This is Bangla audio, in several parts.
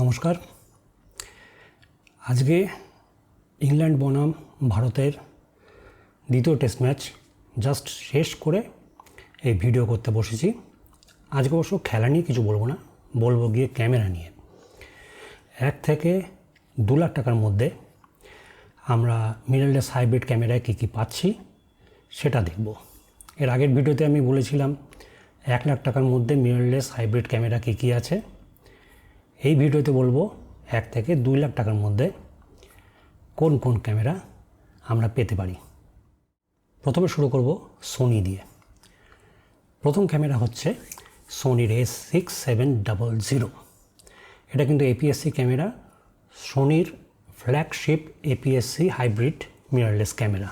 নমস্কার। আজকে ইংল্যান্ড বনাম ভারতের দ্বিতীয় টেস্ট ম্যাচ জাস্ট শেষ করে এই ভিডিও করতে বসেছি। আজকে অবশ্য খেলা নিয়ে কিছু বলব না, বলব গিয়ে ক্যামেরা নিয়ে। এক থেকে দু লাখ টাকার মধ্যে আমরা মিররলেস হাইব্রিড ক্যামেরায় কী কী পাচ্ছি সেটা দেখব। এর আগের ভিডিওতে আমি বলেছিলাম, এক লাখ টাকার মধ্যে মিররলেস হাইব্রিড ক্যামেরা কী কী আছে এই ভিডিওতে বলব এক থেকে দুই লাখ টাকার মধ্যে কোন কোন ক্যামেরা আমরা পেতে পারি। প্রথমে শুরু করব সোনি দিয়ে। প্রথম ক্যামেরা হচ্ছে সোনির S six seven double zero এটা কিন্তু APSC camera সোনির flagship APSC hybrid mirrorless camera.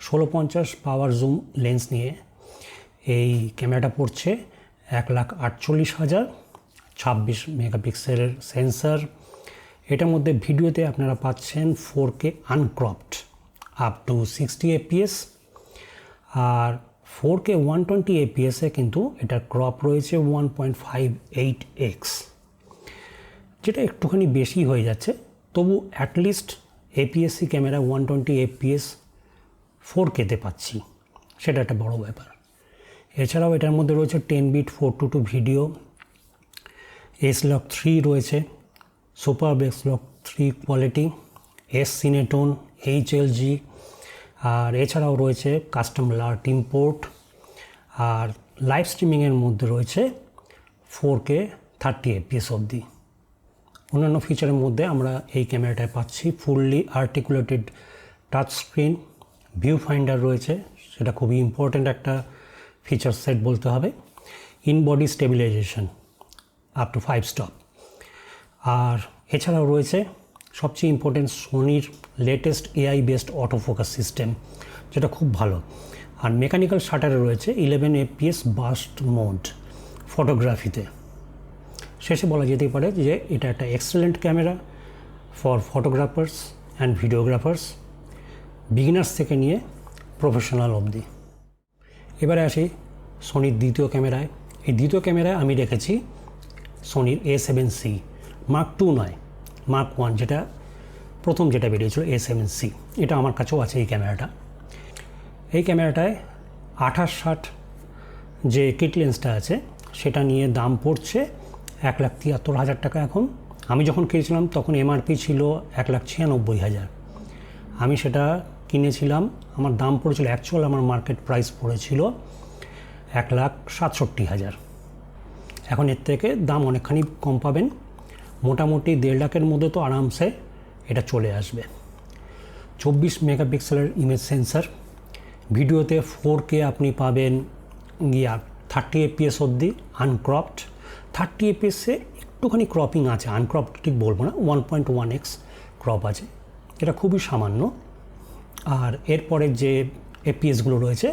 ষোলো পঞ্চাশ পাওয়ার জুম লেন্স নিয়ে এই ক্যামেরাটা পড়ছে এক লাখ আটচল্লিশ হাজার। ছাব্বিশ মেগাপিক্সেলের সেন্সার। এটার মধ্যে ভিডিওতে আপনারা পাচ্ছেন four K uncropped up to sixty FPS R four K one twenty এপিএসে কিন্তু এটার ক্রপ রয়েছে one point five eight X. যেটা একটুখানি বেশি হয়ে যাচ্ছে, তবু at least APSC camera one twenty FPS four কেতে পাচ্ছি। সেটা একটা বড় ব্যাপার। এছাড়াও এটার মধ্যে রয়েছে ten bit, four two two video S log three রয়েছে super বেক্স log three quality S cinetone H L G আর এছাড়াও রয়েছে কাস্টম লার্ট ইম্পোর্ট আর লাইভ স্ট্রিমিংয়ের মধ্যে রয়েছে ফোর কে থার্টি এপিএস অবধি। অন্যান্য ফিচারের মধ্যে আমরা এই ক্যামেরাটায় পাচ্ছি fully articulated touch screen view finder রয়েছে, সেটা খুবই ইম্পর্ট্যান্ট একটা ফিচার সেট বলতে হবে। In body stabilization up to five stop আর এছাড়াও রয়েছে সবচেয়ে important সোনির latest AI based auto focus system যেটা খুব ভালো। আর মেকানিক্যাল শাটারে রয়েছে ইলেভেন এপিএস বাস্ট মোড ফটোগ্রাফিতে শেষে বলা যেতেই পারে যে এটা একটা excellent camera for photographers and videographers beginners থেকে নিয়ে প্রফেশনাল অবধি। এবারে আসি সোনির দ্বিতীয় ক্যামেরায় এই দ্বিতীয় ক্যামেরায় আমি রেখেছি সোনির A seven C mark two নয় মার্ক ওয়ান যেটা প্রথম যেটা বেরিয়েছিল এ সেভেন সি এটা আমার কাছেও আছে এই ক্যামেরাটা। এই ক্যামেরাটায় আঠাশ ষাট যে কিট লেন্সটা আছে, সেটা নিয়ে দাম পড়ছে এক লাখ তিয়াত্তর হাজার টাকা এখন। আমি যখন কিনেছিলাম, তখন এমআরপি ছিল এক লাখ ছিয়ানব্বই হাজার। আমি সেটা কিনেছিলাম, আমার দাম পড়েছিল অ্যাকচুয়াল আমার মার্কেট প্রাইস পড়েছিল এক লাখ সাতষট্টি হাজার। এখন এর থেকে দাম অনেকখানি কম পাবেন। মোটামুটি দেড় লাখের মধ্যে তো আরামসে এটা চলে আসবে। চব্বিশ মেগাপিক্সেলের ইমেজ সেন্সার ভিডিওতে ফোর কে আপনি পাবেন গিয়া থার্টি এপিএস অবধি আনক্রপড থার্টি এপিএসে একটুখানি ক্রপিং আছে আনক্রপড ঠিক বলব না one point one X crop আছে। এটা খুবই সামান্য। আর এরপরে যে এপিএসগুলো রয়েছে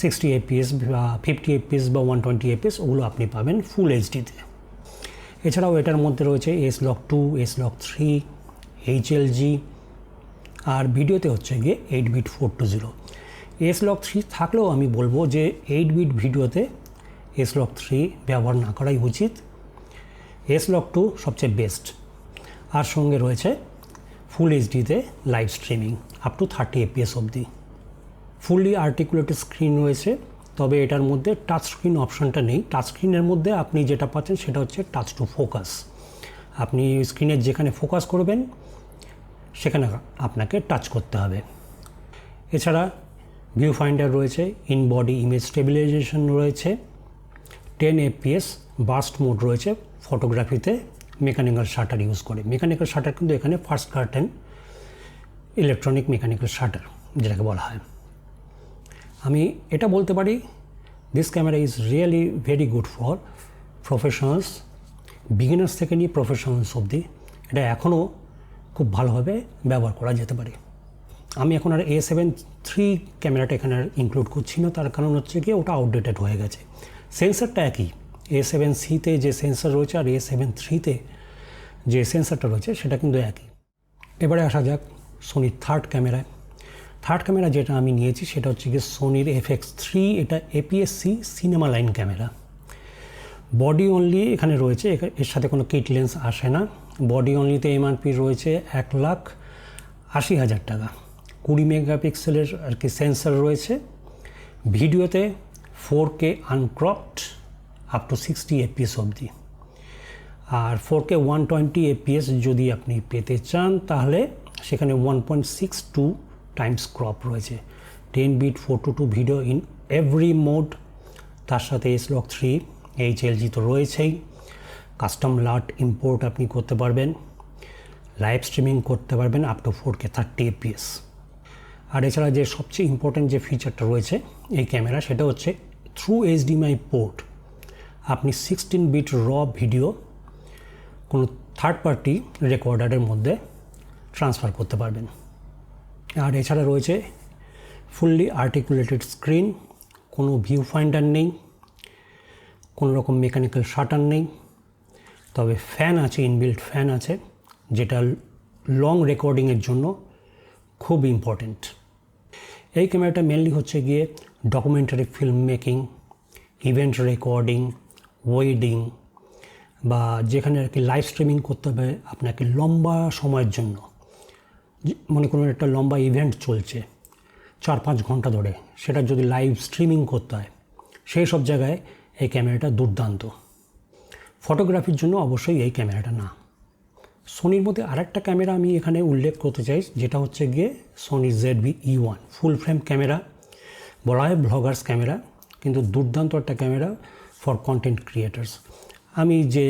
সিক্সটি এপিএস বা ফিফটি এপিএস বা ওয়ান টোয়েন্টি এপিএস ওগুলো আপনি পাবেন ফুল এইচডিতে এছাড়াও এটার মধ্যে রয়েছে S log two S log three H L G আর ভিডিওতে হচ্ছে গিয়ে eight bit four two zero S log three থাকলেও আমি বলব যে এইট বিট ভিডিওতে এস লক থ্রি ব্যবহার না করাই উচিত। এস লক টু সবচেয়ে বেস্ট আর সঙ্গে রয়েছে full এইচডিতে live streaming up to thirty FPS অবধি। ফুললি আর্টিকুলেটেড স্ক্রিন রয়েছে, তবে এটার মধ্যে টাচ স্ক্রিন অপশানটা নেই। টাচ স্ক্রিনের মধ্যে আপনি যেটা পাচ্ছেন সেটা হচ্ছে টাচ টু ফোকাস আপনি স্ক্রিনের যেখানে ফোকাস করবেন, সেখানে আপনাকে টাচ করতে হবে। এছাড়া ভিউ ফাইন্ডার রয়েছে ইন বডি ইমেজ স্টেবিলাইজেশন রয়েছে টেন এপিএস বাস্ট মোড রয়েছে ফটোগ্রাফিতে মেকানিক্যাল শাটার ইউজ করে। মেকানিক্যাল শাটার কিন্তু এখানে first curtain electronic mechanical shutter যেটাকে বলা হয়। আমি এটা বলতে পারি this camera is really very good for professionals beginners থেকে নিয়ে প্রফেশনালস অবধি এটা এখনও খুব ভালোভাবে ব্যবহার করা যেতে পারে। আমি এখন আর এ সেভেন থ্রি ক্যামেরাটা এখানে আর ইনক্লুড করছি না, তার কারণ হচ্ছে কি ওটা আউটডেটেড হয়ে গেছে। সেন্সারটা একই এ সেভেন সিতে যে সেন্সার রয়েছে আর এ সেভেন থ্রিতে যে সেন্সারটা রয়েছে সেটা কিন্তু একই। এবারে আসা যাক সোনির থার্ড ক্যামেরায় থার্ড ক্যামেরা যেটা আমি নিয়েছি সেটা হচ্ছে গিয়ে সোনির এফ এক্স থ্রি এটা APSC cinema line camera body only এখানে রয়েছে এর সাথে কোনো কিট লেন্স আসে না। বডি অনলিতে এমআরপি রয়েছে এক লাখ আশি হাজার টাকা। কুড়ি মেগাপিক্সেলের আর কি সেন্সর রয়েছে। ভিডিওতে four K uncropped up to sixty FPS অবধি। আর four K one twenty FPS যদি আপনি পেতে চান, তাহলে সেখানে one point six two times crop রয়েছে। Ten bit four two two video in every mode তার সাথে S log three H LG তো রয়েছেই। কাস্টম লাট ইম্পোর্ট আপনি করতে পারবেন। লাইভ স্ট্রিমিং করতে পারবেন up to four K thirty FPS আর এছাড়া যে সবচেয়ে ইম্পর্ট্যান্ট যে ফিচারটা রয়েছে এই ক্যামেরা সেটা হচ্ছে থ্রু এইচডিএমআই পোর্ট আপনি সিক্সটিন বিট র ভিডিও কোনো থার্ড পার্টি রেকর্ডারের মধ্যে ট্রান্সফার করতে পারবেন। আর এছাড়া রয়েছে ফুললি আর্টিকুলেটেড স্ক্রিন কোনো ভিউ ফাইন্ডার নেই, কোনো রকম মেকানিক্যাল শাটার নেই, তবে ফ্যান আছে ইনবিল্ট ফ্যান আছে, যেটা লং রেকর্ডিংয়ের জন্য খুব ইম্পর্ট্যান্ট এই ক্যামেরাটা মেনলি হচ্ছে গিয়ে documentary film making event recording wedding বা যেখানে আর কি লাইভ স্ট্রিমিং করতে হবে আপনাকে লম্বা সময়ের জন্য। মনে করুন একটা লম্বা ইভেন্ট চলছে চার পাঁচ ঘণ্টা ধরে, সেটা যদি লাইভ স্ট্রিমিং করতে হয়, সেই সব জায়গায় এই ক্যামেরাটা দুর্দান্ত। ফটোগ্রাফির জন্য অবশ্যই এই ক্যামেরাটা না। সোনির মধ্যে আরেকটা ক্যামেরা আমি এখানে উল্লেখ করতে চাই, যেটা হচ্ছে গিয়ে Sony Z V E one full frame camera বলা হয় ব্লগার্স ক্যামেরা কিন্তু দুর্দান্ত একটা ক্যামেরা ফর কন্টেন্ট ক্রিয়েটার্স আমি যে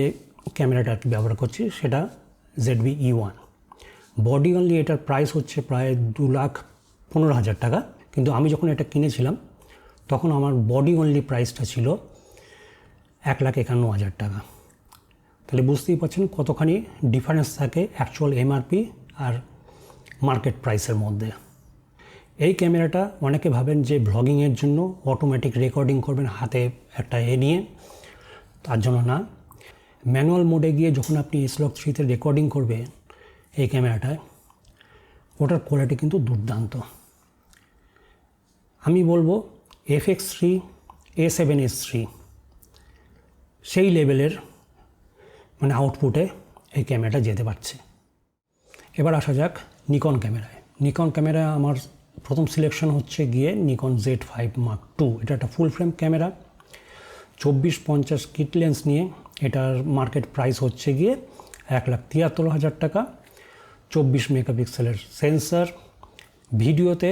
ক্যামেরাটা ব্যবহার করছি, সেটা Z V E one body only এটার প্রাইস হচ্ছে প্রায় দু লাখ পনেরো হাজার টাকা। কিন্তু আমি যখন এটা কিনেছিলাম, তখন আমার বডি অনলি প্রাইসটা ছিল এক লাখ একান্ন হাজার টাকা। তাহলে বুঝতেই পারছেন কতখানি ডিফারেন্স থাকে অ্যাকচুয়াল এমআরপি আর মার্কেট প্রাইসের মধ্যে। এই ক্যামেরাটা অনেকে ভাবেন যে ব্লগিংয়ের জন্য অটোমেটিক রেকর্ডিং করবেন হাতে একটা এ নিয়ে, তার জন্য না। ম্যানুয়াল মোডে গিয়ে যখন আপনি এসলক থ্রিতে রেকর্ডিং করবেন এই ক্যামেরাটায় ওটার কোয়ালিটি কিন্তু দুর্দান্ত। আমি বলব F X three A seven S three সেই লেভেলের মানে আউটপুটে এই ক্যামেরাটা যেতে পারছে। এবার আসা যাক নিকন ক্যামেরায় নিকন ক্যামেরা আমার প্রথম সিলেকশন হচ্ছে গিয়ে Nikon Z five mark two এটা একটা ফুল ফ্রেম ক্যামেরা চব্বিশ পঞ্চাশ কিট লেন্স নিয়ে এটার মার্কেট প্রাইস হচ্ছে গিয়ে এক লাখ তিয়াত্তর হাজার টাকা। চব্বিশ মেগাপিক্সেলের সেন্সার, ভিডিওতে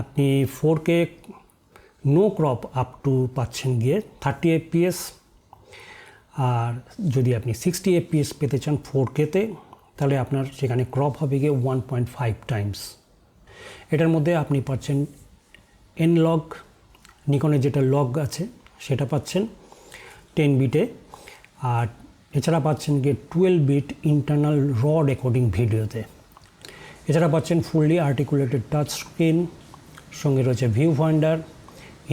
আপনি four K no crop up to পাচ্ছেন গিয়ে থার্টি এফপিএস আর যদি আপনি সিক্সটি এফপিএস পেতে চান ফোর কেতে তাহলে আপনার সেখানে ক্রপ হবে গিয়ে ওয়ান পয়েন্ট ফাইভ টাইমস এটার মধ্যে আপনি পাচ্ছেন এন লগ নিকনের যেটা লগ আছে, সেটা পাচ্ছেন টেন বিটে আর এছাড়া পাচ্ছেন গিয়ে twelve bit internal raw recording ভিডিওতে এছাড়া পাচ্ছেন ফুললি আর্টিকুলেটেড টাচ স্ক্রিন সঙ্গে রয়েছে view finder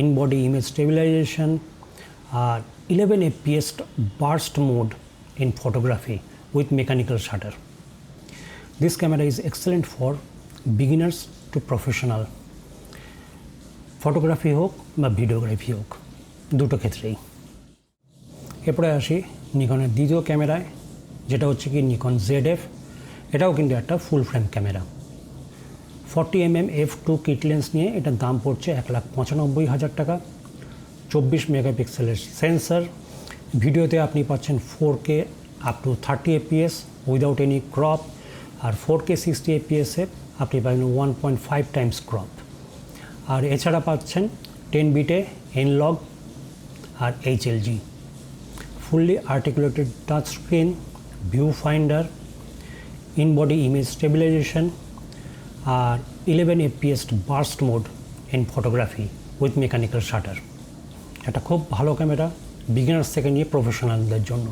in body image stabilization R eleven FPS burst mode in photography with mechanical shutter this camera is excellent for beginners to professional photography হোক বা ভিডিওগ্রাফি হোক, দুটো ক্ষেত্রেই। এরপরে আসি নিকনের দ্বিতীয় ক্যামেরায়, যেটা হচ্ছে কি নিকন জেড এফ এটাও কিন্তু একটা full frame camera. Forty M M F two kit lens নিয়ে এটার দাম পড়ছে এক লাখ পঁচানব্বই হাজার টাকা। চব্বিশ মেগাপিক্সেলের সেন্সার ভিডিওতে আপনি পাচ্ছেন four K up to thirty FPS without any crop R four K sixty এপিএসে আপনি পাবেন one point five times crop আর এছাড়া পাচ্ছেন টেন বিটে N log R HLG fully articulated touch screen, viewfinder, in-body image stabilization, R eleven FPS burst mode in photography with mechanical shutter এটা খুব ভালো ক্যামেরা বিগিনার্স থেকে নিয়ে প্রফেশনালদের জন্য।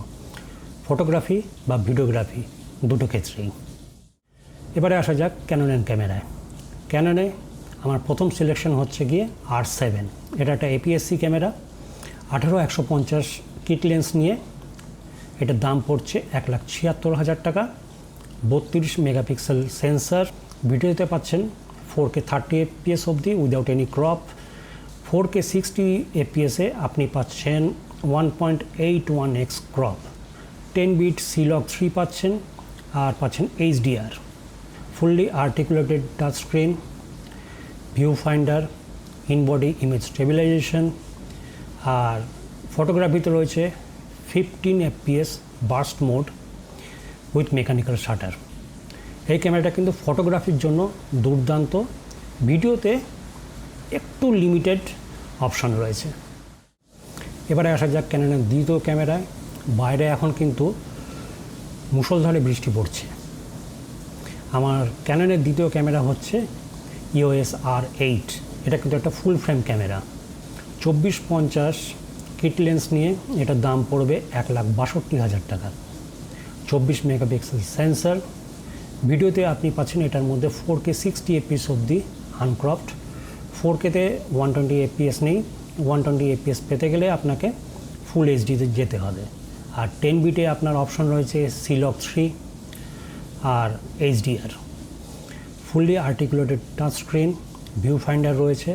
ফটোগ্রাফি বা ভিডিওগ্রাফি দুটো ক্ষেত্রেই। এবারে আসা যাক ক্যাননের ক্যামেরায় ক্যাননে আমার প্রথম সিলেকশন হচ্ছে গিয়ে আর সেভেন এটা একটা এপিএসসি ক্যামেরা আঠারো একশো পঞ্চাশ কিট লেন্স নিয়ে এটার দাম পড়ছে এক লাখ ছিয়াত্তর হাজার টাকা। বত্রিশ মেগাপিক্সেল সেন্সার। ভিডিওতে পাচ্ছেন ফোর কে থার্টি এফপিএস অবধি without any crop four K sixty এফপিএসে আপনি পাচ্ছেন one point eight one X crop ten bit S log three পাচ্ছেন আর পাচ্ছেন HDR fully articulated touch screen view finder in body image stabilization আর ফটোগ্রাফিতে রয়েছে fifteen FPS burst mode with mechanical shutter এই ক্যামেরাটা কিন্তু ফটোগ্রাফির জন্য দুর্দান্ত। ভিডিওতে একটু লিমিটেড অপশান রয়েছে। এবারে আসা যাক ক্যানোনের দ্বিতীয় ক্যামেরায় বাইরে এখন কিন্তু মুষলধারে বৃষ্টি পড়ছে। আমার ক্যাননের দ্বিতীয় ক্যামেরা হচ্ছে ইওএস আর এইট এটা কিন্তু একটা ফুল ফ্রেম ক্যামেরা চব্বিশ পঞ্চাশ কিট লেন্স নিয়ে এটার দাম পড়বে এক লাখ বাষট্টি হাজার টাকা। চব্বিশ মেগাপিক্সেল সেন্সার। ভিডিওতে আপনি পাচ্ছেন এটার মধ্যে ফোর কে সিক্সটি এপিএস অবধি আনক্রপড ফোর কেতে ওয়ান টোয়েন্টি এপিএস নেই। ওয়ান টোয়েন্টি এপিএস পেতে গেলে আপনাকে ফুল এইচডিতে যেতে হবে। আর টেন বিটে আপনার অপশন রয়েছে সিলক থ্রি আর HDR fully articulated touch screen view finder রয়েছে।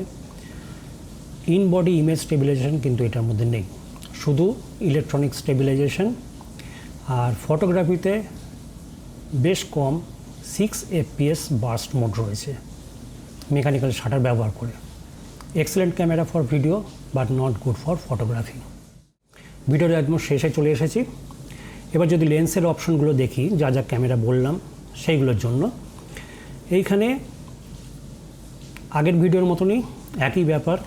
ইন বডি ইমেজ স্টেবিলাইজেশন কিন্তু এটার মধ্যে নেই। শুধু ইলেকট্রনিক স্টেবিলাইজেশন আর ফটোগ্রাফিতে বেশ কম সিক্স এফপিএস বার্স্ট মোড রয়েছে মেকানিক্যাল শাটার ব্যবহার করে। Excellent camera for video but not good for photography ভিডিওর একদম শেষে চলে এসেছি। এবার যদি লেন্সের অপশনগুলো দেখি, যা যা ক্যামেরা বললাম, সেইগুলোর জন্য। এইখানে আগের ভিডিওর মতনই একই ব্যাপার।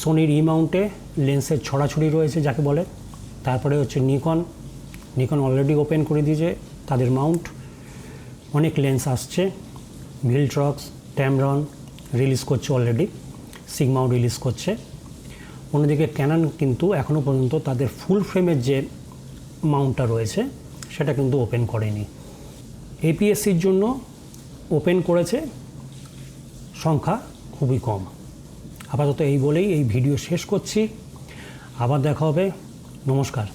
সোনির ই মাউন্টে লেন্সের ছড়াছড়ি রয়েছে যাকে বলে। তারপরে হচ্ছে নিকন নিকন অলরেডি ওপেন করে দিয়েছে তাদের মাউন্ট অনেক লেন্স আসছে। ভিলট্রক্স ট্যামরন রিলিজ করছে অলরেডি সিগমাও রিলিজ করছে। অন্যদিকে ক্যানন কিন্তু এখনও পর্যন্ত তাদের ফুল ফ্রেমের যে মাউন্টটা রয়েছে, সেটা কিন্তু ওপেন করেনি। এপিএসসির জন্য ওপেন করেছে। সংখ্যা খুবই কম। আপাতত এই বলেই এই ভিডিও শেষ করছি। আবার দেখা হবে। নমস্কার।